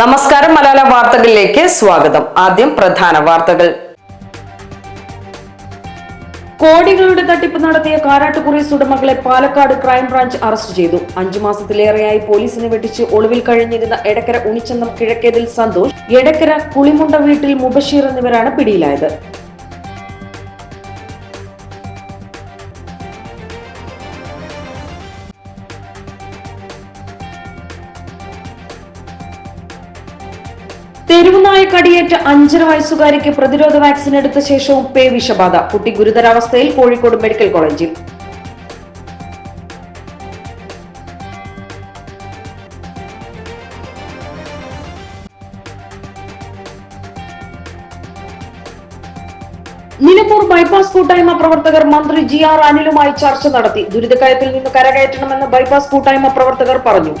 നമസ്കാരം മലയാള വാർത്തകളിലേക്ക് സ്വാഗതം. ആദ്യം പ്രധാന വാർത്തകൾ. കോടികളുടെ തട്ടിപ്പ് നടത്തിയ കാരാട്ടുകുറി ഉടമകളെ പാലക്കാട് ക്രൈംബ്രാഞ്ച് അറസ്റ്റ് ചെയ്തു. അഞ്ചു മാസത്തിലേറെയായി പോലീസിനെ വെട്ടിച്ച് ഒളിവിൽ കഴിഞ്ഞിരുന്ന എടക്കര ഉണിച്ചന്തം കിഴക്കേതിൽ സന്തോഷ് എടക്കര കുളിമുണ്ട വീട്ടിൽ മുബഷീർ എന്നിവരാണ് പിടിയിലായത്. തെരുവുനായ കടിയേറ്റ അഞ്ചര വയസ്സുകാരിക്ക് പ്രതിരോധ വാക്സിൻ എടുത്ത ശേഷവും പേ വിഷബാധ. കുട്ടി ഗുരുതരാവസ്ഥയിൽ കോഴിക്കോട് മെഡിക്കൽ കോളേജിൽ. നിലമ്പൂർ ബൈപ്പാസ് കൂട്ടായ്മ പ്രവർത്തകർ മന്ത്രി ജി ആർ അനിലുമായി ചർച്ച നടത്തി. ദുരിതക്കയത്തിൽ നിന്ന് കരകയറ്റണമെന്ന് ബൈപ്പാസ് കൂട്ടായ്മ പ്രവർത്തകർ പറഞ്ഞു.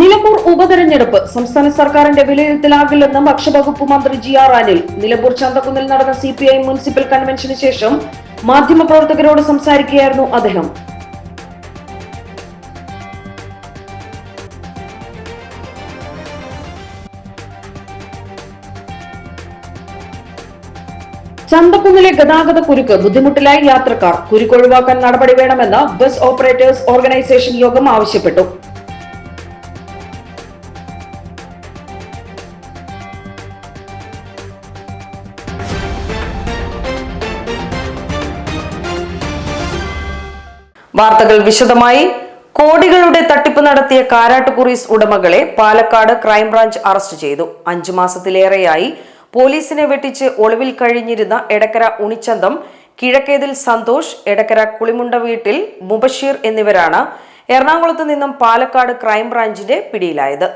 നിലമ്പൂർ ഉപതെരഞ്ഞെടുപ്പ്. സംസ്ഥാന സർക്കാരിന്റെ വിലയിരുത്തലാകില്ലെന്ന് ഭക്ഷ്യവകുപ്പ് മന്ത്രി ജി ആർ അനിൽ. നിലമ്പൂർ ചന്തക്കുന്നിൽ നടന്ന സി പി ഐ മുനിസിപ്പൽ കൺവെൻഷന് ശേഷം മാധ്യമപ്രവർത്തകരോട് സംസാരിക്കുകയായിരുന്നു അദ്ദേഹം. ചന്തക്കുന്നിലെ ഗതാഗത കുരുക്ക് ബുദ്ധിമുട്ടിലായ യാത്രക്കാർ കുരുക്ക് ഒഴിവാക്കാൻ നടപടി വേണമെന്ന് ബസ് ഓപ്പറേറ്റേഴ്സ് ഓർഗനൈസേഷൻ യോഗം ആവശ്യപ്പെട്ടു. വാർത്തകൾ വിശദമായി. കോടികളുടെ തട്ടിപ്പ് നടത്തിയ കാരാട്ടുകുറീസ് ഉടമകളെ പാലക്കാട് ക്രൈംബ്രാഞ്ച് അറസ്റ്റ് ചെയ്തു. അഞ്ചു മാസത്തിലേറെയായി പോലീസിനെ വെട്ടിച്ച് ഒളിവിൽ കഴിഞ്ഞിരുന്ന എടക്കര ഉണിച്ചന്തം കിഴക്കേതിൽ സന്തോഷ് എടക്കര കുളിമുണ്ട വീട്ടിൽ മുബഷീർ എന്നിവരാണ് എറണാകുളത്ത് നിന്നും പാലക്കാട് ക്രൈംബ്രാഞ്ചിന്റെ പിടിയിലായത്.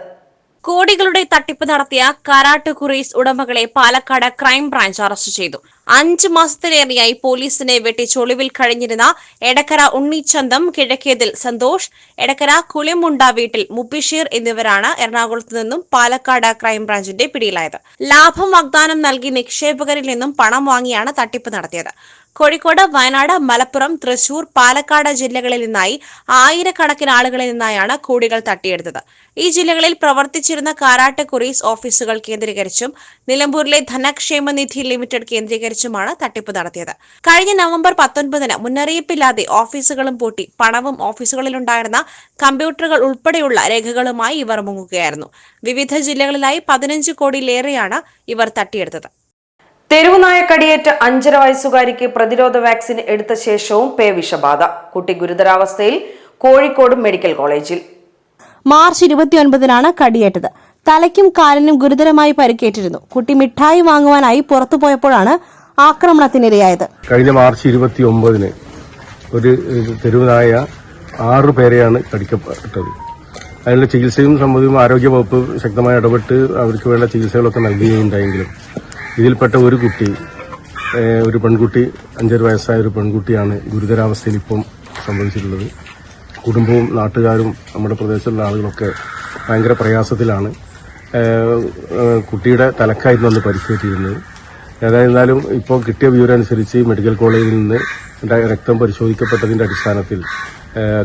കോടികളുടെ തട്ടിപ്പ് നടത്തിയ കാരാട്ട് കുറീസ് ഉടമകളെ പാലക്കാട് ക്രൈംബ്രാഞ്ച് അറസ്റ്റ് ചെയ്തു. അഞ്ച് മാസത്തിലേറെയായി പോലീസിനെ വെട്ടിച്ചൊളിവിൽ കഴിഞ്ഞിരുന്ന എടക്കര ഉണ്ണിച്ചന്തം കിഴക്കേതിൽ സന്തോഷ് എടക്കര കുളിമുണ്ട വീട്ടിൽ മുബിഷീർ എന്നിവരാണ് എറണാകുളത്ത് നിന്നും പാലക്കാട് ക്രൈംബ്രാഞ്ചിന്റെ പിടിയിലായത്. ലാഭം വാഗ്ദാനം നൽകി നിക്ഷേപകരിൽ നിന്നും പണം വാങ്ങിയാണ് തട്ടിപ്പ് നടത്തിയത്. കോഴിക്കോട് വയനാട് മലപ്പുറം തൃശൂർ പാലക്കാട് ജില്ലകളിൽ നിന്നായി ആയിരക്കണക്കിന് ആളുകളിൽ നിന്നായാണ് കൂടികൾ തട്ടിയെടുത്തത്. ഈ ജില്ലകളിൽ പ്രവർത്തിച്ചിരുന്ന കാരാട്ട് കുറീസ് ഓഫീസുകൾ കേന്ദ്രീകരിച്ചും നിലമ്പൂരിലെ ധനക്ഷേമ നിധി ലിമിറ്റഡ് കേന്ദ്രീകരിച്ചുമാണ് തട്ടിപ്പ് നടത്തിയത്. കഴിഞ്ഞ നവംബർ പത്തൊൻപതിന് മുന്നറിയിപ്പില്ലാതെ ഓഫീസുകളും പൂട്ടി. പണവും ഓഫീസുകളിലുണ്ടായിരുന്ന കമ്പ്യൂട്ടറുകൾ ഉൾപ്പെടെയുള്ള രേഖകളുമായി ഇവർ മുങ്ങുകയായിരുന്നു. വിവിധ ജില്ലകളിലായി പതിനഞ്ച് കോടിയിലേറെയാണ് ഇവർ തട്ടിയെടുത്തത്. തെരുവുനായ കടിയേറ്റ അഞ്ചര വയസ്സുകാരിക്ക് പ്രതിരോധ വാക്സിൻ എടുത്ത ശേഷവും പേ വിഷബാധ. കുട്ടി ഗുരുതരാവസ്ഥയിൽ കോഴിക്കോട് മെഡിക്കൽ കോളേജിൽ. മാർച്ച് ഇരുപത്തിയൊൻപതിനാണ് കടിയേറ്റത്. തലയ്ക്കും കാലിനും ഗുരുതരമായി പരിക്കേറ്റിരുന്നു. കുട്ടി മിഠായി വാങ്ങുവാനായി പുറത്തു പോയപ്പോഴാണ് ആക്രമണത്തിനിരയായത് കഴിഞ്ഞ മാർച്ച് ഇരുപത്തി ഒമ്പതിന് ഒരു തെരുവനായ ആറു പേരെയാണ് കടിക്കപ്പെട്ടത്. അതിനുള്ള ചികിത്സയും സംബന്ധിച്ചും ആരോഗ്യ വകുപ്പ് ശക്തമായി ഇടപെട്ട് അവർക്ക് വേണ്ട ചികിത്സകളൊക്കെ നൽകുകയുണ്ടായെങ്കിലും ഇതിൽപ്പെട്ട ഒരു കുട്ടി ഒരു പെൺകുട്ടി അഞ്ചര വയസ്സായ ഒരു പെൺകുട്ടിയാണ് ഗുരുതരാവസ്ഥയിൽ ഇപ്പം സംഭവിച്ചിട്ടുള്ളത്. കുടുംബവും നാട്ടുകാരും നമ്മുടെ പ്രദേശത്തുള്ള ആളുകളൊക്കെ ഭയങ്കര പ്രയാസത്തിലാണ്. കുട്ടിയുടെ തലക്കായിരുന്നു അന്ന് പരിക്കേറ്റിരുന്നത്. ഏതായിരുന്നാലും ഇപ്പോൾ കിട്ടിയ വിവരം അനുസരിച്ച് മെഡിക്കൽ കോളേജിൽ നിന്ന് രക്തം പരിശോധിക്കപ്പെട്ടതിന്റെ അടിസ്ഥാനത്തിൽ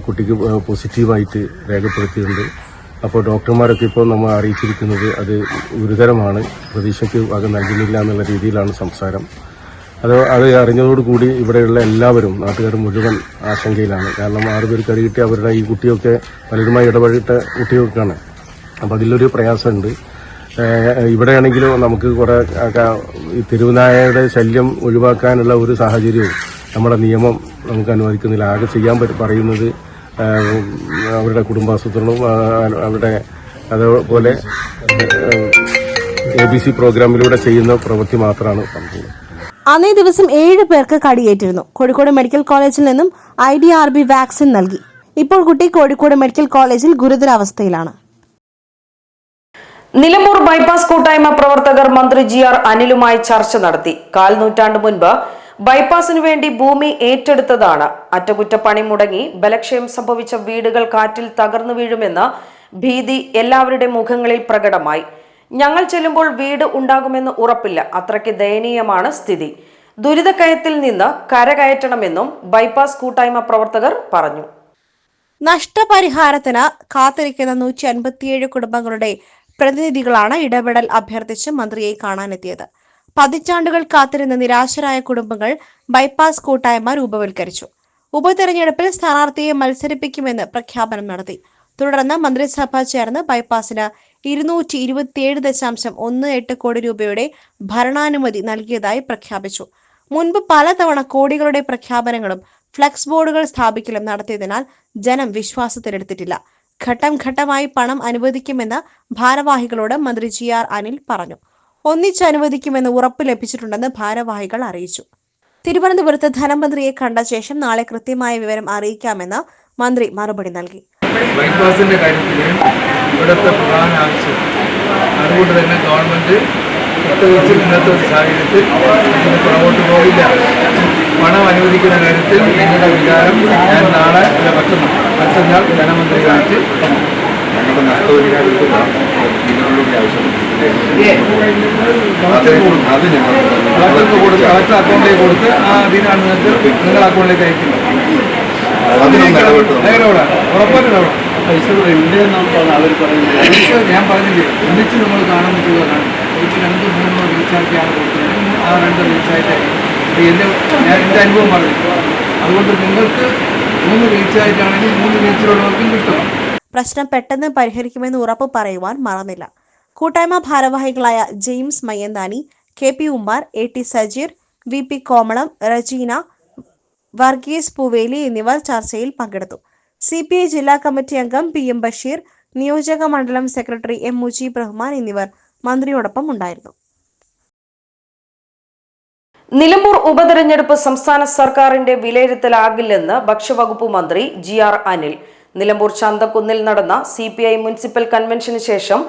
കുട്ടിക്ക് പോസിറ്റീവായിട്ട് രേഖപ്പെടുത്തിയിട്ടുണ്ട്. അപ്പോൾ ഡോക്ടർമാരൊക്കെ ഇപ്പോൾ നമ്മൾ അറിയിച്ചിരിക്കുന്നത് അത് ഗുരുതരമാണ്. പ്രതീക്ഷയ്ക്ക് വക നൽകുന്നില്ല എന്നുള്ള രീതിയിലാണ് സംസാരം. അത് അത് അറിഞ്ഞതോടുകൂടി ഇവിടെയുള്ള എല്ലാവരും നാട്ടുകാർ മുഴുവൻ ആശങ്കയിലാണ്. കാരണം ആറുപേർ കടി കിട്ടി അവരുടെ ഈ കുട്ടിയൊക്കെ പലരുമായി ഇടപെട്ട കുട്ടികൾക്കാണ് അപ്പോൾ അതിലൊരു പ്രയാസമുണ്ട്. ഇവിടെയാണെങ്കിലും നമുക്ക് കുറെ തെരുവുനായയുടെ ശല്യം ഒഴിവാക്കാനുള്ള ഒരു സാഹചര്യവും നമ്മുടെ നിയമം നമുക്ക് അനുവദിക്കുന്നില്ല. ആകെ ചെയ്യാൻ പറയുന്നത് അവരുടെ കുടുംബാസൂത്രണവും അവരുടെ അതുപോലെ എ ബി സി പ്രോഗ്രാമിലൂടെ ചെയ്യുന്ന പ്രവൃത്തി മാത്രമാണ് സംഭവം. അന്നേ ദിവസം ഏഴ് പേർക്ക് കടിയേറ്റിരുന്നു. കോഴിക്കോട് മെഡിക്കൽ കോളേജിൽ നിന്നും I D R B vaccine നൽകി. ഇപ്പോൾ കുട്ടി കോഴിക്കോട് മെഡിക്കൽ കോളേജിൽ ഗുരുതരാവസ്ഥയിലാണ്. നിലമ്പൂർ ബൈപ്പാസ് കൂട്ടായ്മ പ്രവർത്തകർ മന്ത്രി ജി ആർ അനിലുമായി ചർച്ച നടത്തി. കാൽ നൂറ്റാണ്ട് മുൻപ് ബൈപ്പാസിനു വേണ്ടി ഭൂമി ഏറ്റെടുത്തതാണ്. അറ്റകുറ്റപ്പണി മുടങ്ങി ബലക്ഷയം സംഭവിച്ച വീടുകൾ കാറ്റിൽ തകർന്നു വീഴുമെന്ന ഭീതി എല്ലാവരുടെ മുഖങ്ങളിൽ പ്രകടമായി. ഞങ്ങൾ ചെല്ലുമ്പോൾ വീട് ഉണ്ടാകുമെന്ന് ഉറപ്പില്ല. അത്രയ്ക്ക് ദയനീയമാണ് സ്ഥിതി. ദുരിതക്കയത്തിൽ നിന്ന് കരകയറ്റണമെന്നും ബൈപ്പാസ് കൂട്ടായ്മ പ്രവർത്തകർ പറഞ്ഞു. നഷ്ടപരിഹാരത്തിന് കാത്തിരിക്കുന്ന നൂറ്റി അൻപത്തിയേഴ് കുടുംബങ്ങളുടെ പ്രതിനിധികളാണ് ഇടപെടൽ അഭ്യർത്ഥിച്ച് മന്ത്രിയെ കാണാനെത്തിയത്. പതിറ്റാണ്ടുകൾ കാത്തിരുന്ന നിരാശരായ കുടുംബങ്ങൾ ബൈപ്പാസ് കൂട്ടായ്മ രൂപവൽക്കരിച്ചു. ഉപതെരഞ്ഞെടുപ്പിൽ സ്ഥാനാർത്ഥിയെ മത്സരിപ്പിക്കുമെന്ന് പ്രഖ്യാപനം നടത്തി. തുടർന്ന് മന്ത്രിസഭ ചേർന്ന് ബൈപ്പാസിന് ഇരുന്നൂറ്റി ഇരുപത്തിയേഴ് ദശാംശം ഒന്ന് എട്ട് കോടി രൂപയുടെ ഭരണാനുമതി നൽകിയതായി പ്രഖ്യാപിച്ചു. മുൻപ് പലതവണ കോടികളുടെ പ്രഖ്യാപനങ്ങളും ഫ്ലക്സ് ബോർഡുകൾ സ്ഥാപിക്കലും നടത്തിയതിനാൽ ജനം വിശ്വാസത്തിലെടുത്തിട്ടില്ല. ഘട്ടം ഘട്ടമായി പണം അനുവദിക്കുമെന്ന് ഭാരവാഹികളോട് മന്ത്രി ജി ആർ അനിൽ പറഞ്ഞു. ഒന്നിച്ച് അനുവദിക്കുമെന്ന് ഉറപ്പ് ലഭിച്ചിട്ടുണ്ടെന്ന് ഭാരവാഹികൾ അറിയിച്ചു. തിരുവനന്തപുരത്ത് ധനമന്ത്രിയെ കണ്ട ശേഷം നാളെ കൃത്യമായ വിവരം അറിയിക്കാമെന്ന് മന്ത്രി മറുപടി നൽകി. ബൈപ്പാസിന്റെ കാര്യത്തിൽ ഇവിടുത്തെ പ്രധാന ആവശ്യം. അതുകൊണ്ട് തന്നെ ഗവൺമെന്റ് പ്രത്യേകിച്ച് ഇന്നത്തെ ഒരു സാഹചര്യത്തിൽ ഇതിന് പുറകോട്ട് പോകില്ല. പണം അനുവദിക്കുന്ന കാര്യത്തിൽ നിങ്ങളുടെ വികാരം ഞാൻ നാളെ അല്ല മറ്റന്നാൾ ധനമന്ത്രി കാണിച്ച് ഞങ്ങളുടെ നഷ്ടപരിഹാരത്തിൽ നിങ്ങളുടെ ആവശ്യമുണ്ട് അത് അത് ഞങ്ങൾ കളക്ടർക്ക് കൊടുത്ത് കളക്ടർ അക്കൗണ്ടിലേക്ക് കൊടുത്ത് ആ അതിനാണ് നിങ്ങൾക്ക് നിങ്ങളുടെ അക്കൗണ്ടിലേക്ക് അയക്കുന്നത്. ഇടപെടാം ഉറപ്പായിട്ടും ഇടപെടാം പൈസ ഉണ്ട് എന്നാണ് അവർ പറയുന്നത് ഞാൻ പറഞ്ഞില്ലേ? ഒന്നിച്ച് നമ്മൾ കാണാൻ പറ്റുന്നതാണ് എനിക്ക് രണ്ട് മൂന്നോ റീചാർജാണ് കൊടുക്കുന്നത്. ആ രണ്ട് റീച്ചായിട്ട് എന്റെ ഞാൻ എന്റെ അനുഭവം പറഞ്ഞു. അതുകൊണ്ട് നിങ്ങൾക്ക് മൂന്ന് മൂന്ന് പ്രശ്നം പെട്ടെന്ന് പരിഹരിക്കുമെന്ന് ഉറപ്പ് പറയുവാൻ മറന്നില്ല. കൂട്ടായ്മ ഭാരവാഹികളായ James Mayyanthani K P Umar A T Sajeer V P Komalam Rejina Varghese Poovely എന്നിവർ ചർച്ചയിൽ പങ്കെടുത്തു. സി പി ഐ ജില്ലാ കമ്മിറ്റി അംഗം പി എം ബഷീർ നിയോജക മണ്ഡലം സെക്രട്ടറി എം മുജീബ് റഹ്മാൻ എന്നിവർ മന്ത്രിയോടൊപ്പം ഉണ്ടായിരുന്നു. നിലമ്പൂർ ഉപതെരഞ്ഞെടുപ്പ് സംസ്ഥാന സർക്കാരിന്റെ വിലയിരുത്തലാകില്ലെന്ന് ഭക്ഷ്യവകുപ്പ് മന്ത്രി ജി ആർ അനിൽ. നിലമ്പൂർ ചന്തക്കുന്നിൽ നടന്ന സി പി ഐ മുനിസിപ്പൽ കൺവെൻഷന് ശേഷം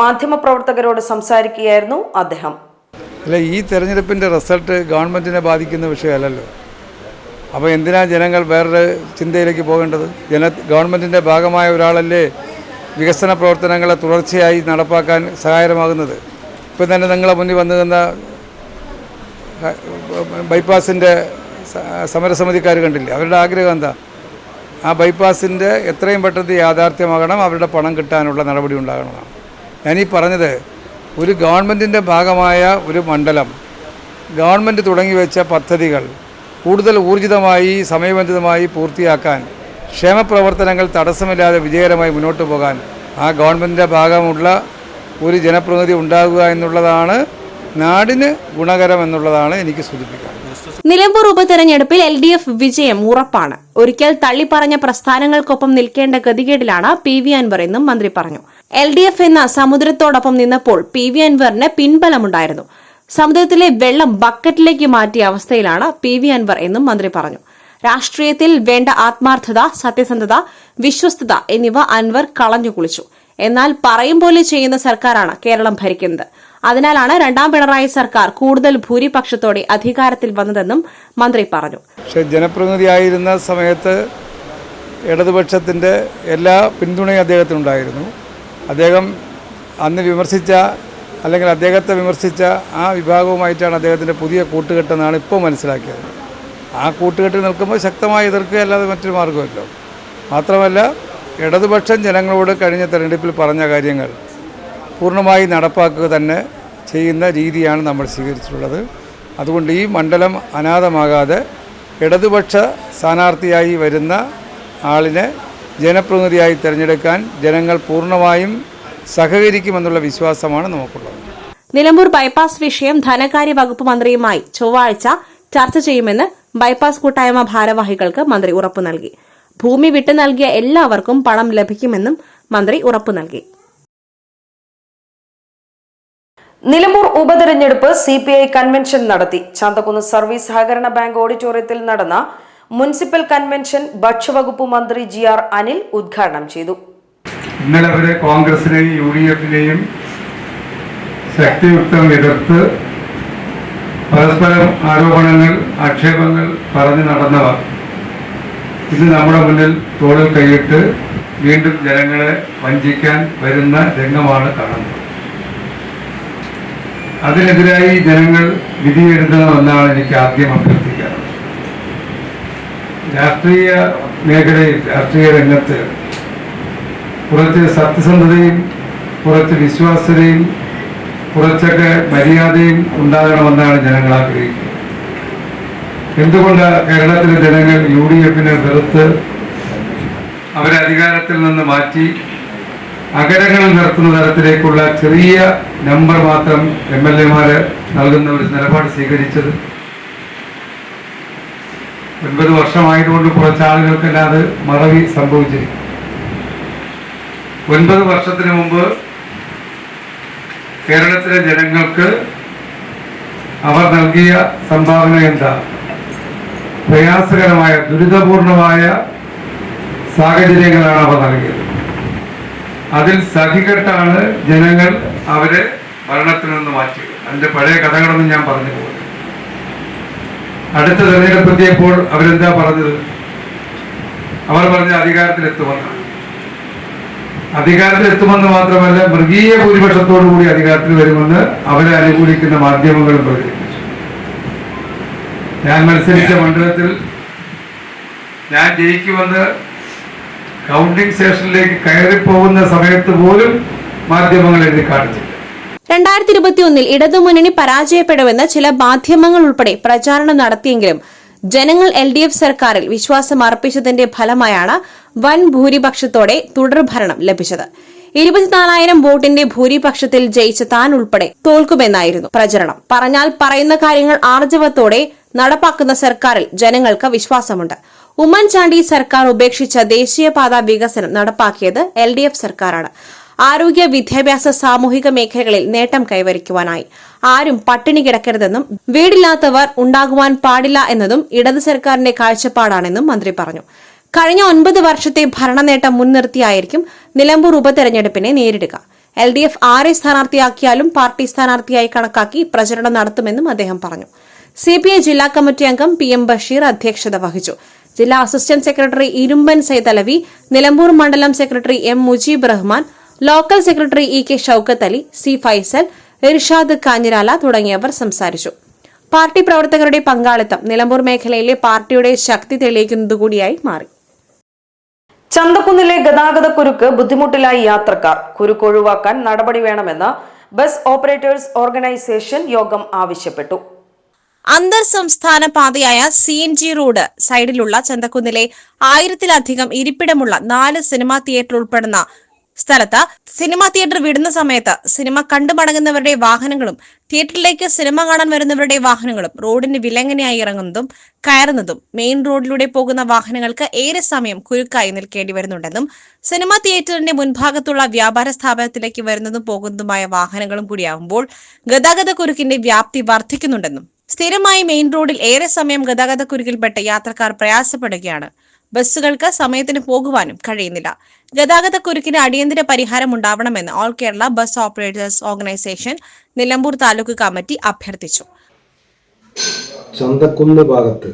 മാധ്യമപ്രവർത്തകരോട് സംസാരിക്കുകയായിരുന്നു അദ്ദേഹം. അല്ല ഈ തെരഞ്ഞെടുപ്പിന്റെ റിസൾട്ട് ഗവൺമെന്റിനെ ബാധിക്കുന്ന വിഷയമല്ലല്ലോ. അപ്പോൾ എന്തിനാ ജനങ്ങൾ വേറൊരു ചിന്തയിലേക്ക് പോകേണ്ടത്? ജന ഗവൺമെന്റിന്റെ ഭാഗമായ ഒരാളല്ലേ വികസന പ്രവർത്തനങ്ങളെ തുടർച്ചയായി നടപ്പാക്കാൻ സഹായകരമാകുന്നത്? ഇപ്പം തന്നെ നിങ്ങളെ മുന്നിൽ വന്നു നിന്ന ബൈപ്പാസിന്റെ സമരസമിതിക്കാർ കണ്ടില്ലേ? അവരുടെ ആഗ്രഹം എന്താ? ആ ബൈപ്പാസിന്റെ എത്രയും പെട്ടെന്ന് യാഥാർത്ഥ്യമാകണം അവരുടെ പണം കിട്ടാനുള്ള നടപടി ഉണ്ടാകണമെന്നാണ് ഞാനീ പറഞ്ഞത് ഒരു ഗവൺമെന്റിന്റെ ഭാഗമായ ഒരു മണ്ഡലം ഗവൺമെന്റ് തുടങ്ങി വെച്ച പദ്ധതികൾ കൂടുതൽ ഊർജിതമായി സമയബന്ധിതമായി പൂർത്തിയാക്കാൻ ക്ഷേമപ്രവർത്തനങ്ങൾ തടസ്സമില്ലാതെ വിജയകരമായി മുന്നോട്ട് പോകാൻ ആ ഗവൺമെന്റിന്റെ ഭാഗമുള്ള ഒരു ജനപ്രതിനിധി ഉണ്ടാകുക എന്നുള്ളതാണ് നാടിന് ഗുണകരം എന്നുള്ളതാണ് എനിക്ക് സൂചിപ്പിക്കാൻ നിലമ്പൂർ ഉപതെരഞ്ഞെടുപ്പിൽ എൽ ഡി എഫ് വിജയം ഉറപ്പാണ്. ഒരിക്കൽ തള്ളിപ്പറഞ്ഞ പ്രസ്ഥാനങ്ങൾക്കൊപ്പം നിൽക്കേണ്ട ഗതികേടിലാണ് പി വി അൻവർ എന്നും മന്ത്രി പറഞ്ഞു. എൽ ഡി എഫ് എന്ന സമുദ്രത്തോടൊപ്പം നിന്നപ്പോൾ പി വി അൻവറിന് പിൻബലമുണ്ടായിരുന്നു. സമുദ്രത്തിലെ വെള്ളം ബക്കറ്റിലേക്ക് മാറ്റിയ അവസ്ഥയിലാണ് പി വി അൻവർ എന്നും മന്ത്രി പറഞ്ഞു. രാഷ്ട്രീയത്തിൽ വേണ്ട ആത്മാർത്ഥത സത്യസന്ധത വിശ്വസ്തത എന്നിവ അൻവർ കളഞ്ഞു കുളിച്ചു എന്നാൽ പറയും പോലെ ചെയ്യുന്ന സർക്കാരാണ് കേരളം ഭരിക്കുന്നത്. അതിനാലാണ് രണ്ടാം പിണറായി സർക്കാർ കൂടുതൽ ഭൂരിപക്ഷത്തോടെ അധികാരത്തിൽ വന്നതെന്നും മന്ത്രി പറഞ്ഞു. പക്ഷേ ജനപ്രതിനിധിയായിരുന്ന സമയത്ത് ഇടതുപക്ഷത്തിന്റെ എല്ലാ പിന്തുണയും അദ്ദേഹത്തിനുണ്ടായിരുന്നു. അദ്ദേഹം അന്ന് വിമർശിച്ച അല്ലെങ്കിൽ അദ്ദേഹത്തെ വിമർശിച്ച ആ വിഭാഗവുമായിട്ടാണ് അദ്ദേഹത്തിന്റെ പുതിയ കൂട്ടുകെട്ടെന്നാണ് ഇപ്പോൾ മനസ്സിലാക്കിയത്. ആ കൂട്ടുകെട്ടിൽ നിൽക്കുമ്പോൾ ശക്തമായി എതിർക്കുക അല്ലാതെ മറ്റൊരു മാർഗമല്ലോ മാത്രമല്ല ഇടതുപക്ഷം ജനങ്ങളോട് കഴിഞ്ഞ തെരഞ്ഞെടുപ്പിൽ പറഞ്ഞ കാര്യങ്ങൾ പൂർണമായി നടപ്പാക്കുക തന്നെ ചെയ്യുന്ന രീതിയാണ് നമ്മൾ സ്വീകരിച്ചിട്ടുള്ളത്. അതുകൊണ്ട് ഈ മണ്ഡലം അനാഥമാകാതെ ഇടതുപക്ഷ സ്ഥാനാർത്ഥിയായി വരുന്ന ആളിനെ ജനപ്രതിനിധിയായി തിരഞ്ഞെടുക്കാൻ ജനങ്ങൾ പൂർണമായും സഹകരിക്കുമെന്നുള്ള വിശ്വാസമാണ് നമുക്കുള്ളത്. നിലമ്പൂർ ബൈപ്പാസ് വിഷയം ധനകാര്യ വകുപ്പ് മന്ത്രിയുമായി ചൊവ്വാഴ്ച ചർച്ച ചെയ്യുമെന്ന് ബൈപ്പാസ് കൂട്ടായ്മ ഭാരവാഹികൾക്ക് മന്ത്രി ഉറപ്പു നൽകി. ഭൂമി വിട്ടു നൽകിയ എല്ലാവർക്കും പണം ലഭിക്കുമെന്നും മന്ത്രി ഉറപ്പു നൽകി. നിലമ്പൂർ ഉപതെരഞ്ഞെടുപ്പ് സി പി ഐ കൺവെൻഷൻ നടത്തി. ചന്തക്കുന്ന് സർവീസ് സഹകരണ ബാങ്ക് ഓഡിറ്റോറിയത്തിൽ നടന്ന മുനിസിപ്പൽ കൺവെൻഷൻ ഭക്ഷ്യവകുപ്പ് മന്ത്രി ജി ആർ അനിൽ ഉദ്ഘാടനം ചെയ്തു. ഇന്നലെ വരെ കോൺഗ്രസിനെയും യു ഡി എഫിനെയും ശക്തിയുക്തം എതിർത്ത് പരസ്പരം ആരോപണങ്ങൾ ആക്ഷേപങ്ങൾ പറഞ്ഞു നടന്നവർ ഇന്ന് നമ്മുടെ മുന്നിൽ തോളിൽ കൈയിട്ട് വീണ്ടും ജനങ്ങളെ വഞ്ചിക്കാൻ വരുന്ന രംഗമാണ് കാണുന്നത്. അതിനെതിരായി ജനങ്ങൾ വിധി വിധിയെഴുതണമെന്നാണ് എനിക്ക് ആദ്യം അഭ്യർത്ഥിക്കാറ് രാഷ്ട്രീയ മേഖലയിൽ രാഷ്ട്രീയ രംഗത്ത് കുറച്ച് സത്യസന്ധതയും കുറച്ച് വിശ്വാസ്യതയും കുറച്ചൊക്കെ മര്യാദയും ഉണ്ടാകണമെന്നാണ് ജനങ്ങൾ ആഗ്രഹിക്കുന്നത്. എന്തുകൊണ്ട് കേരളത്തിലെ ജനങ്ങൾ യു ഡി എഫിനെ വെറുത്ത് അവരെ അധികാരത്തിൽ നിന്ന് മാറ്റി അകരങ്ങൾ നടത്തുന്ന തരത്തിലേക്കുള്ള ചെറിയ നമ്പർ മാത്രം എം എൽ എമാര് നൽകുന്ന ഒരു നിലപാട് സ്വീകരിച്ചത്. ഒൻപത് വർഷമായതുകൊണ്ട് കുറച്ച് ആളുകൾക്കെല്ലാം അത് മറവി സംഭവിച്ചിരിക്കും ഒൻപത് വർഷത്തിന് മുമ്പ് കേരളത്തിലെ ജനങ്ങൾക്ക് അവർ നൽകിയ സംഭാവന എന്താ? പ്രയാസകരമായ ദുരിതപൂർണമായ സാഹചര്യങ്ങളാണ് അവർ നൽകിയത്. അതിൽ സഹികെട്ടാണ് ജനങ്ങൾ അവരെ ഭരണത്തിൽ നിന്ന് മാറ്റിയത്. അതിന്റെ പഴയ കഥകളൊന്നും ഞാൻ പറഞ്ഞു പോകുന്നു അടുത്ത തെരഞ്ഞെടുപ്പെത്തിയപ്പോൾ അവരെന്താ പറഞ്ഞത്? അവർ പറഞ്ഞ അധികാരത്തിലെത്തുമെന്നാണ്. അധികാരത്തിലെത്തുമെന്ന് മാത്രമല്ല മൃഗീയ ഭൂരിപക്ഷത്തോടു കൂടി അധികാരത്തിൽ വരുമെന്ന് അവരെ അനുകൂലിക്കുന്ന മാധ്യമങ്ങളും പ്രചരിപ്പിച്ചു ഞാൻ മത്സരിച്ച മണ്ഡലത്തിൽ ഞാൻ ജയിക്കുമെന്ന് കൗണ്ടിംഗ് സ്റ്റേഷനിലേക്ക് കയറി പോകുന്ന സമയത്ത് പോലും മാധ്യമങ്ങൾ എഴുതി കാണിച്ചില്ല. രണ്ടായിരത്തി ഇരുപത്തിയൊന്നിൽ ഇടതുമുന്നണി പരാജയപ്പെടുമെന്ന് ചില മാധ്യമങ്ങൾ ഉൾപ്പെടെ പ്രചാരണം നടത്തിയെങ്കിലും ജനങ്ങൾ എൽ ഡി എഫ് സർക്കാരിൽ വിശ്വാസം അർപ്പിച്ചതിന്റെ ഫലമായാണ് വൻ ഭൂരിപക്ഷത്തോടെ തുടർഭരണം ലഭിച്ചത്. ഇരുപത്തിനാലായിരം വോട്ടിന്റെ ഭൂരിപക്ഷത്തിൽ ജയിച്ച താൻ ഉൾപ്പെടെ തോൽക്കുമെന്നായിരുന്നു പ്രചരണം. പറഞ്ഞാൽ പറയുന്ന കാര്യങ്ങൾ ആർജവത്തോടെ നടപ്പാക്കുന്ന സർക്കാരിൽ ജനങ്ങൾക്ക് വിശ്വാസമുണ്ട്. ഉമ്മൻചാണ്ടി സർക്കാർ ഉപേക്ഷിച്ച ദേശീയപാത വികസനം നടപ്പാക്കിയത് എൽ ഡി എഫ് സർക്കാരാണ്. ആരോഗ്യ വിദ്യാഭ്യാസ സാമൂഹിക മേഖലകളിൽ നേട്ടം കൈവരിക്കുവാനായി. ആരും പട്ടിണി കിടക്കരുതെന്നും വീടില്ലാത്തവർ ഉണ്ടാകുവാൻ പാടില്ല എന്നതും ഇടത് സർക്കാരിന്റെ കാഴ്ചപ്പാടാണെന്നും മന്ത്രി പറഞ്ഞു. കഴിഞ്ഞ ഒൻപത് വർഷത്തെ ഭരണനേട്ടം മുൻനിർത്തിയായിരിക്കും നിലമ്പൂർ ഉപതെരഞ്ഞെടുപ്പിനെ നേരിടുക. എൽ ഡി എഫ് ആരെ സ്ഥാനാർത്ഥിയാക്കിയാലും പാർട്ടി സ്ഥാനാർത്ഥിയായി കണക്കാക്കി പ്രചരണം നടത്തുമെന്നും അദ്ദേഹം പറഞ്ഞു. സി പി ഐ ജില്ലാ കമ്മിറ്റി അംഗം പി എം ബഷീർ അധ്യക്ഷത വഹിച്ചു. ജില്ലാ അസിസ്റ്റന്റ് സെക്രട്ടറി ഇരുമ്പൻ സൈതലവി നിലമ്പൂർ മണ്ഡലം secretary M Mujeeb Rahman local secretary E K Shoukath Ali C Faisal Irshad Kanhirala തുടങ്ങിയവർ സംസാരിച്ചു. പാർട്ടി പ്രവർത്തകരുടെ പങ്കാളിത്തം നിലമ്പൂർ മേഖലയിലെ പാർട്ടിയുടെ ശക്തി തെളിയിക്കുന്നതുകൂടിയായി മാറി. ചന്തക്കുന്നിലെ ഗതാഗത കുരുക്ക് ബുദ്ധിമുട്ടിലായി യാത്രക്കാർ. കുരുക്ക് ഒഴിവാക്കാൻ നടപടി വേണമെന്ന് ബസ് ഓപ്പറേറ്റേഴ്സ് ഓർഗനൈസേഷൻ യോഗം ആവശ്യപ്പെട്ടു. അന്തർ സംസ്ഥാന പാതയായ സി എൻ ജി റോഡ് സൈഡിലുള്ള ചന്തക്കുന്നിലെ ആയിരത്തിലധികം ഇരിപ്പിടമുള്ള നാല് സിനിമാ തിയേറ്റർ ഉൾപ്പെടുന്ന സ്ഥലത്ത് സിനിമാ തിയേറ്റർ വിടുന്ന സമയത്ത് സിനിമ കണ്ടു മടങ്ങുന്നവരുടെ വാഹനങ്ങളും തിയേറ്ററിലേക്ക് സിനിമ കാണാൻ വരുന്നവരുടെ വാഹനങ്ങളും റോഡിന് വിലങ്ങനെയായി ഇറങ്ങുന്നതും കയറുന്നതും മെയിൻ റോഡിലൂടെ പോകുന്ന വാഹനങ്ങൾക്ക് ഏറെ സമയം കുരുക്കായി നിൽക്കേണ്ടി വരുന്നുണ്ടെന്നും സിനിമാ തിയേറ്ററിന്റെ മുൻഭാഗത്തുള്ള വ്യാപാര സ്ഥാപനത്തിലേക്ക് വരുന്നതും പോകുന്നതുമായ വാഹനങ്ങളും കൂടിയാവുമ്പോൾ ഗതാഗത കുരുക്കിന്റെ വ്യാപ്തി വർദ്ധിക്കുന്നുണ്ടെന്നും സ്ഥിരമായി മെയിൻ റോഡിൽ ഏറെ സമയം ഗതാഗത കുരുക്കിൽപ്പെട്ട് യാത്രക്കാർ പ്രയാസപ്പെടുകയാണ്. ബസ്സുകൾക്ക് സമയത്തിന് പോകുവാനും കഴിയുന്നില്ല. ഗതാഗത കുരുക്കിന് അടിയന്തര പരിഹാരം ഉണ്ടാവണമെന്ന് all Kerala bus operators organisation Nilambur taluk committee അഭ്യർത്ഥിച്ചു. ചന്തക്കുന്ന് ഭാഗത്ത്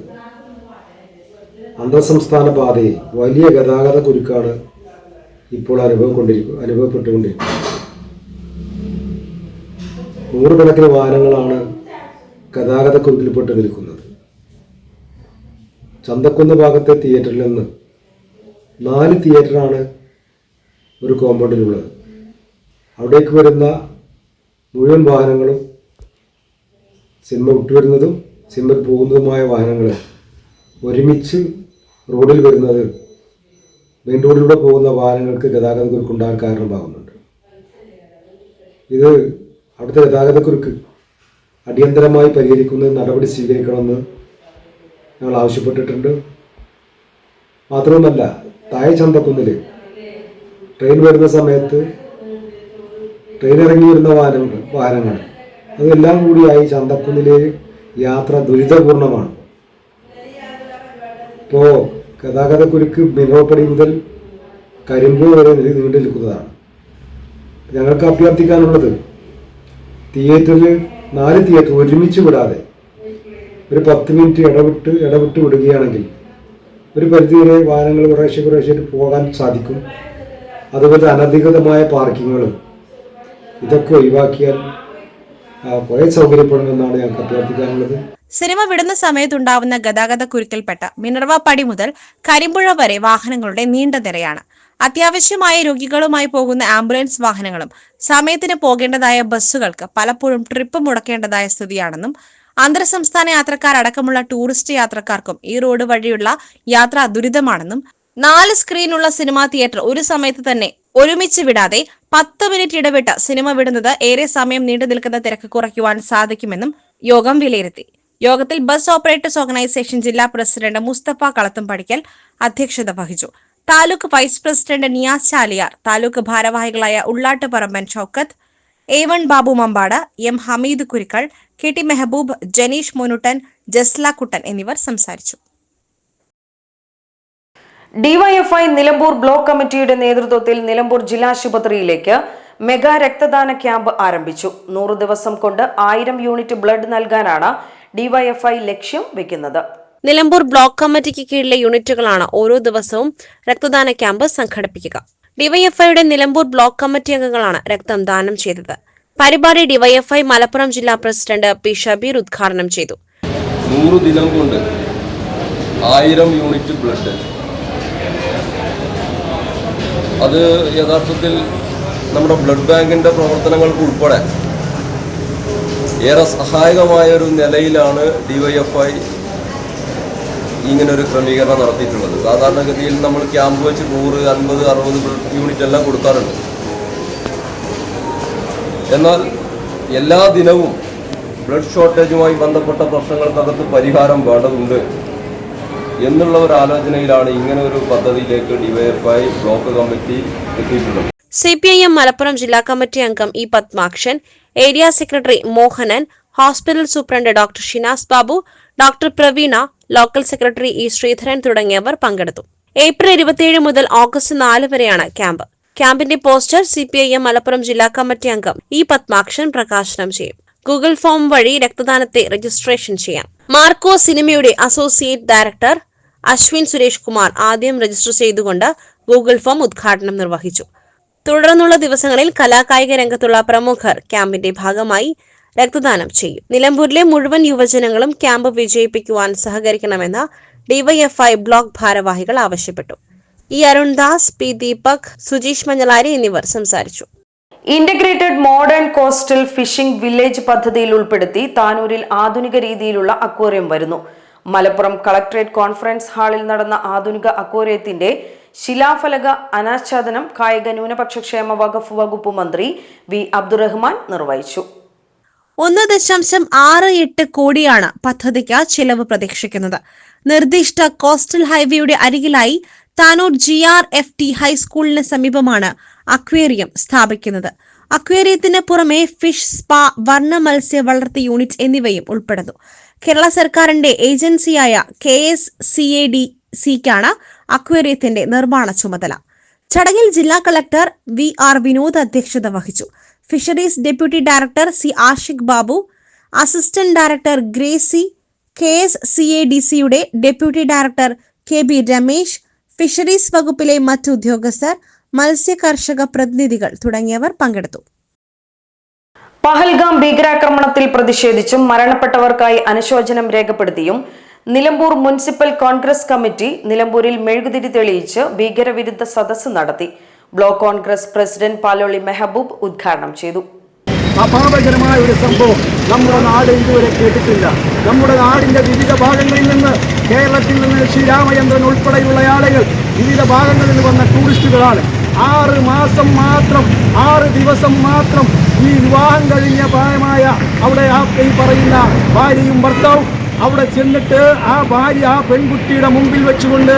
അന്തർസംസ്ഥാന പാതയിൽ വലിയ ഗതാഗത കുരുക്കാണ് ഇപ്പോൾ അനുഭവക്കൊണ്ടിരിക്കും അനുഭവപ്പെട്ടുകൊണ്ടിരിക്കുന്നത്. നൂറുകണക്കിന് വാഹനങ്ങളാണ് ഗതാഗത കുരുക്കിൽപ്പെട്ട് നിൽക്കുന്നത് ചന്തക്കുന്ന് ഭാഗത്തെ തിയേറ്ററിൽ നിന്ന് നാല് തിയേറ്ററാണ് ഒരു കോമ്പൗണ്ടിലുള്ളത്. അവിടേക്ക് വരുന്ന മുഴുവൻ വാഹനങ്ങളും സിനിമ വിട്ടുവരുന്നതും സിനിമയ്ക്ക് പോകുന്നതുമായ വാഹനങ്ങൾ ഒരുമിച്ച് റോഡിൽ വരുന്നത് മെയിൻ റോഡിലൂടെ പോകുന്ന വാഹനങ്ങൾക്ക് ഗതാഗതക്കുരുക്കുണ്ടാകാൻ കാരണമാകുന്നുണ്ട്. ഇത് അവിടുത്തെ ഗതാഗത കുരുക്ക് അടിയന്തരമായി പരിഹരിക്കുന്ന നടപടി സ്വീകരിക്കണമെന്ന് ഞങ്ങൾ ആവശ്യപ്പെട്ടിട്ടുണ്ട്. മാത്രവുമല്ല തായ ചന്തക്കുന്നിൽ ട്രെയിൻ വരുന്ന സമയത്ത് ട്രെയിൻ ഇറങ്ങി വരുന്ന വാഹനങ്ങൾ വാഹനങ്ങൾ. അതെല്ലാം കൂടിയായി ചന്തക്കുന്നിലെ യാത്ര ദുരിതപൂർണമാണ്. ഇപ്പോൾ ഗതാഗതക്കുരുക്ക് മിനോപ്പടി മുതൽ കരിമ്പൂർ വരെ നീണ്ടു നിൽക്കുന്നതാണ് ഞങ്ങൾക്ക് അഭ്യർത്ഥിക്കാനുള്ളത് തിയേറ്ററിൽ നാല് തിയേറ്റർ ഒരുമിച്ച് വിടാതെ ഒരു പത്ത് മിനിറ്റ് ഇടവിട്ട് ഇടവിട്ട് വിടുകയാണെങ്കിൽ ഒരു പരിധിവരെ വാഹനങ്ങൾ കുറേശ്ശെ കുറേശ്ശെ പോകാൻ സാധിക്കും. അതുപോലെ അനധികൃതമായ പാർക്കിങ്ങുകൾ ഇതൊക്കെ ഒഴിവാക്കിയാൽ കുറേ സൗകര്യപ്പെടുമെന്നാണ് ഞങ്ങൾക്ക് അഭ്യർത്ഥിക്കാനുള്ളത്. സിനിമ വിടുന്ന സമയത്തുണ്ടാവുന്ന ഗതാഗത കുരുക്കിൽപ്പെട്ട മിനർവ പടി മുതൽ കരിമ്പുഴ വരെ വാഹനങ്ങളുടെ നീണ്ട നിരയാണ്. അത്യാവശ്യമായ രോഗികളുമായി പോകുന്ന ആംബുലൻസ് വാഹനങ്ങളും സമയത്തിന് പോകേണ്ടതായ ബസ്സുകൾക്ക് പലപ്പോഴും ട്രിപ്പ് മുടക്കേണ്ടതായ സ്ഥിതിയാണെന്നും അന്തർ സംസ്ഥാന യാത്രക്കാരടക്കമുള്ള ടൂറിസ്റ്റ് യാത്രക്കാർക്കും ഈ റോഡ് വഴിയുള്ള യാത്ര ദുരിതമാണെന്നും നാല് സ്ക്രീനുള്ള സിനിമാ തിയേറ്റർ ഒരു സമയത്ത് തന്നെ ഒരുമിച്ച് വിടാതെ പത്ത് മിനിറ്റ് ഇടവിട്ട് സിനിമ വിടുന്നത് ഏറെ സമയം നീണ്ടു നിൽക്കുന്ന തിരക്ക് കുറയ്ക്കുവാൻ സാധിക്കുമെന്നും യോഗം വിലയിരുത്തി. യോഗത്തിൽ ബസ് ഓപ്പറേറ്റേഴ്സ് ഓർഗനൈസേഷൻ ജില്ലാ പ്രസിഡന്റ് മുസ്തഫ കളത്തും പഠിക്കൽ അധ്യക്ഷത വഹിച്ചു. താലൂക്ക് വൈസ് പ്രസിഡന്റ് നിയാസ് ചാലിയാർ താലൂക്ക് ഭാരവാഹികളായ Ullattuparamban Shoukath A one Babu Mambad M Hameed Kurukkal K T Mehaboob Janeesh Munuttan Jasla Kuttan എന്നിവർ സംസാരിച്ചു. ഡിവൈഎഫ്ഐ നിലമ്പൂർ ബ്ലോക്ക് കമ്മിറ്റിയുടെ നേതൃത്വത്തിൽ നിലമ്പൂർ ജില്ലാശുപത്രിയിലേക്ക് മെഗാ രക്തദാന ക്യാമ്പ് ആരംഭിച്ചു. നൂറ് ദിവസം കൊണ്ട് ആയിരം യൂണിറ്റ് ബ്ലഡ് നൽകാനാണ് ഡിവൈഎഫ്ഐ ലക്ഷ്യം വെക്കുന്നത്. നിലമ്പൂർ ബ്ലോക്ക് കമ്മിറ്റിക്ക് കീഴിലെ യൂണിറ്റുകളാണ് ഓരോ ദിവസവും രക്തദാന ക്യാമ്പ് സംഘടിപ്പിക്കുക. ഡിവൈഎഫ്ഐയുടെ നിലമ്പൂർ ബ്ലോക്ക് കമ്മിറ്റി അംഗങ്ങളാണ് രക്തം ദാനം ചെയ്തത്. പരിപാടി ഡിവൈഎഫ്ഐ മലപ്പുറം ജില്ലാ പ്രസിഡന്റ് പി ഷബീർ ഉദ്ഘാടനം ചെയ്തു. നൂറ് ദിനം കൊണ്ട് ആയിരം യൂണിറ്റ് ബ്ലഡ്. അത് യഥാർത്ഥത്തിൽ നമ്മുടെ ബ്ലഡ് ബാങ്കിന്റെ പ്രവർത്തനങ്ങൾക്ക് ഉൾപ്പെടെ ഏറെ സഹായകമായ ഒരു നിലയിലാണ് ഡിവൈഎഫ്ഐ ഇങ്ങനൊരു ക്രമീകരണം നടത്തിയിട്ടുള്ളത്. സാധാരണഗതിയിൽ നമ്മൾ ക്യാമ്പ് വെച്ച് നൂറ് അൻപത് അറുപത് യൂണിറ്റ് എല്ലാം കൊടുക്കാറുണ്ട്. എന്നാൽ എല്ലാ ദിനവും ബ്ലഡ് ഷോർട്ടേജുമായി ബന്ധപ്പെട്ട പ്രശ്നങ്ങൾക്കകത്ത് പരിഹാരം വേണ്ടതുണ്ട് എന്നുള്ള ഒരു ആലോചനയിലാണ് ഇങ്ങനെ ഒരു പദ്ധതിയിലേക്ക് ഡിവൈഎഫ്ഐ ബ്ലോക്ക് കമ്മിറ്റി എത്തിയിട്ടുള്ളത്. C P I M Malappuram ജില്ലാ കമ്മിറ്റി അംഗം E Padmakshan area secretary Mohanan hospital superintendent doctor Shinas Babu doctor Praveena local secretary E Sreedharan തുടങ്ങിയവർ പങ്കെടുത്തു. ഏപ്രിൽ ഇരുപത്തിയേഴ് മുതൽ ഓഗസ്റ്റ് നാല് വരെയാണ് ക്യാമ്പ്. ക്യാമ്പിന്റെ poster C P I M Malappuram ജില്ലാ കമ്മിറ്റി അംഗം ഇ പത്മാക്ഷൻ പ്രകാശനം ചെയ്യും. ഗൂഗിൾ ഫോം വഴി രക്തദാനത്തെ രജിസ്ട്രേഷൻ ചെയ്യാം. മാർക്കോ സിനിമയുടെ അസോസിയേറ്റ് ഡയറക്ടർ അശ്വിൻ സുരേഷ് കുമാർ ആദ്യം രജിസ്റ്റർ ചെയ്തുകൊണ്ട് ഗൂഗിൾ ഫോം ഉദ്ഘാടനം നിർവഹിച്ചു. തുടർന്നുള്ള ദിവസങ്ങളിൽ കലാകായിക രംഗത്തുള്ള പ്രമുഖർ ക്യാമ്പിന്റെ ഭാഗമായി രക്തദാനം ചെയ്യും. നിലമ്പൂരിലെ മുഴുവൻ യുവജനങ്ങളും ക്യാമ്പ് വിജയിപ്പിക്കുവാൻ സഹകരിക്കണമെന്ന് ഡിവൈഎഫ്ഐ ബ്ലോക്ക് ഭാരവാഹികൾ ആവശ്യപ്പെട്ടു. ഇ അരുൺദാസ് പി ദീപക് സുജീഷ് മഞ്ഞലാരി എന്നിവർ സംസാരിച്ചു. Integrated modern coastal fishing village പദ്ധതിയിൽ ഉൾപ്പെടുത്തി താനൂരിൽ ആധുനിക രീതിയിലുള്ള അക്വേറിയം വരുന്നു. മലപ്പുറം കളക്ടറേറ്റ് കോൺഫറൻസ് ഹാളിൽ നടന്ന ആധുനിക അക്വേറിയത്തിന്റെ ശിലാഫലക അനാച്ഛാദനം കായിക ന്യൂനപക്ഷ ക്ഷേമ വകുപ്പ് വകുപ്പ് മന്ത്രി വി അബ്ദുറഹ്മാൻ നിർവഹിച്ചു. ഒന്ന് ദശാംശം ആറ് എട്ട് കോടിയാണ് പദ്ധതിക്ക് ചിലവ് പ്രതീക്ഷിക്കുന്നത്. നിർദ്ദിഷ്ട കോസ്റ്റൽ ഹൈവേയുടെ അരികിലായി Tanur G R F T ഹൈസ്കൂളിന് സമീപമാണ് അക്വേറിയം സ്ഥാപിക്കുന്നത്. അക്വേറിയത്തിന് പുറമെ ഫിഷ് സ്പാ വർണ മത്സ്യ വളർത്തി യൂണിറ്റ് എന്നിവയും ഉൾപ്പെടുന്നു. കേരള സർക്കാരിന്റെ ഏജൻസിയായ K S C A D സിക്കാണ് അക്വേറിയത്തിന്റെ നിർമ്മാണ ചുമതല. ചടങ്ങിൽ ജില്ലാ കളക്ടർ വി ആർ വിനോദ് അധ്യക്ഷത വഹിച്ചു. Fisheries deputy director C Ashiq Babu assistant director Gracy K S C A D സിയുടെ deputy director K B Ramesh fisheries വകുപ്പിലെ മറ്റു ഉദ്യോഗസ്ഥർ മത്സ്യ കർഷക പ്രതിനിധികൾ തുടങ്ങിയവർ പങ്കെടുത്തു. പഹൽഗാം ഭീകരാക്രമണത്തിൽ പ്രതിഷേധിച്ചും മരണപ്പെട്ടവർക്കായി അനുശോചനം രേഖപ്പെടുത്തിയും നിലമ്പൂർ മുനിസിപ്പൽ കോൺഗ്രസ് കമ്മിറ്റി നിലമ്പൂരിൽ മെഴുകുതിരി തെളിയിച്ച് ഭീകരവിരുദ്ധ സദസ്സ് നടത്തി. ബ്ലോക്ക് കോൺഗ്രസ് പ്രസിഡന്റ് പാലോളി മെഹബൂബ് ഉദ്ഘാടനം ചെയ്തു. അപാപകരമായ ഒരു സംഭവം നമ്മുടെ നാട് ഇതുവരെ കേട്ടിട്ടില്ല. നമ്മുടെ നാടിന്റെ വിവിധ ഭാഗങ്ങളിൽ നിന്ന് കേരളത്തിൽ നിന്ന് ശ്രീരാമചന്ദ്രൻ ഉൾപ്പെടെയുള്ള ആളുകൾ വിവിധ ഭാഗങ്ങളിൽ വന്ന ടൂറിസ്റ്റുകളാണ്. ആറ് മാസം മാത്രം ആറ് ദിവസം മാത്രം ഈ വിവാഹം കഴിഞ്ഞ പ്രായമായ അവിടെ ഈ പറയുന്ന ഭാര്യയും ഭർത്താവും അവിടെ ചെന്നിട്ട് ആ ഭാര്യ ആ പെൺകുട്ടിയുടെ മുമ്പിൽ വെച്ചുകൊണ്ട്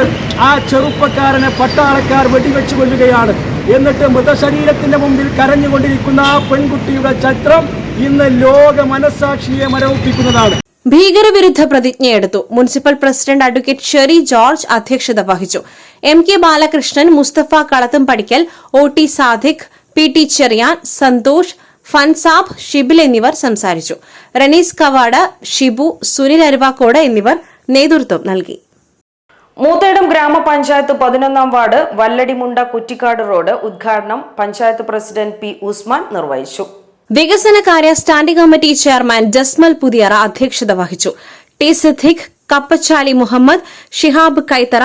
ആ ചെറുപ്പക്കാരനെ പട്ടാളക്കാർ വെടിവെച്ചു കൊല്ലുകയാണ് എന്നിട്ട് മൃതശരീരത്തിന്റെ മുമ്പിൽ കരഞ്ഞുകൊണ്ടിരിക്കുന്ന ആ പെൺകുട്ടിയുടെ ചരിത്രം ഇന്ന് ലോക മനസാക്ഷിയെ മരവിപ്പിക്കുന്നതാണ്. ഭീകരവിരുദ്ധ പ്രതിജ്ഞയെടുത്തു. Municipal president advocate Sheri George അധ്യക്ഷത വഹിച്ചു. M K Balakrishnan Musthafa Kalathum Padikkal O T Sadiq P T Cheriyan Santhosh Fansab Shibil എന്നിവർ സംസാരിച്ചു. റനീസ് കവാഡ ഷിബു സുനിൽ അരുവാക്കോട് എന്നിവർ നേതൃത്വം നൽകി. മൂത്തേടം ഗ്രാമപഞ്ചായത്ത് പതിനൊന്നാം വാർഡ് വല്ലടിമുണ്ട കുറ്റിക്കാട് റോഡ് ഉദ്ഘാടനം പഞ്ചായത്ത് പ്രസിഡന്റ് പി ഉസ്മാൻ നിർവഹിച്ചു. വികസനകാര്യ standing committee chairman Jasmal Puthiyara അധ്യക്ഷത വഹിച്ചു. T Siddique Kappachali Muhammad Shihab Kaithara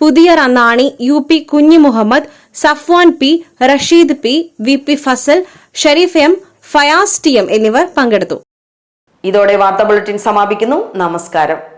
Puthiyara Nani U P Kunhi Muhammad Safwan P Rasheed P V P Fasal Shareef M Fayas T M എന്നിവർ പങ്കെടുത്തു. ഇതോടെ വാർത്താ bulletin സമാപിക്കുന്നു. നമസ്കാരം.